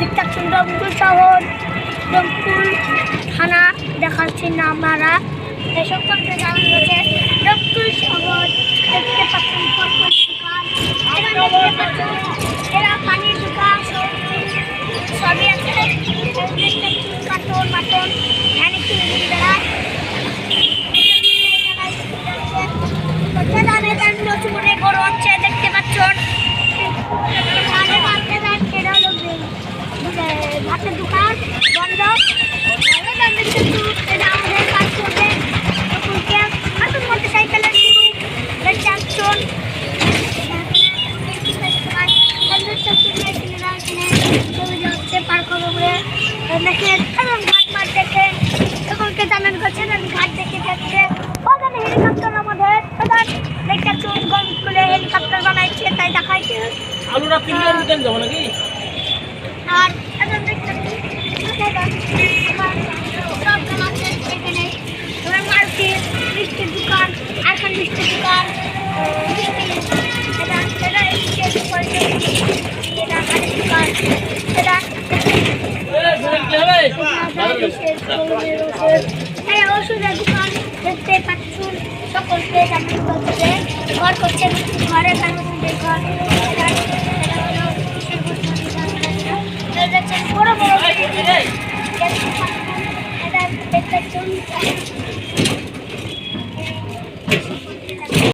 দেখতে পাচ্ছেন শহর রংপুর থানা দেখাচ্ছি না আমরা এই জানানো হয়েছে রংপুর শহর দেখতে পাচ্ছেন এরা পানির দোকান সবই আছে। মাটন ভ্যানে কিনে দানে দান নচুরে বড় হচ্ছে দেখতে পাচ্ছেন দানে দানে দান কেনা লোক ভাতের দোকান বন্ধ দানে দান দেখতে এটা আমাদের কাজ করবে সকলকে নতুন মোটরসাইকেলের শুরু দেখতে পাচ্ছেন পার্ক হবে দেখে ঘাট মাঠ দেখে সকলকে জানান করছেন ঘাট দেখে যাচ্ছে। ওখানে হেলিকপ্টার বানাইছে তাই দেখাইছে। আলুটা তিন কিলো দিতেন যাব নাকি? আর এখন দোকান আছে এখানে তোমার মার্কেট মিষ্টির দোকান আরখান দোকান মিষ্টি এটা এটা এই যে পয়সা এটা গাড়ির দোকান এটা কি ওষুধের দোকান দেখতে পাচ্ছুন সকলকে ঘর করছে ঘরে ঘর Thank you.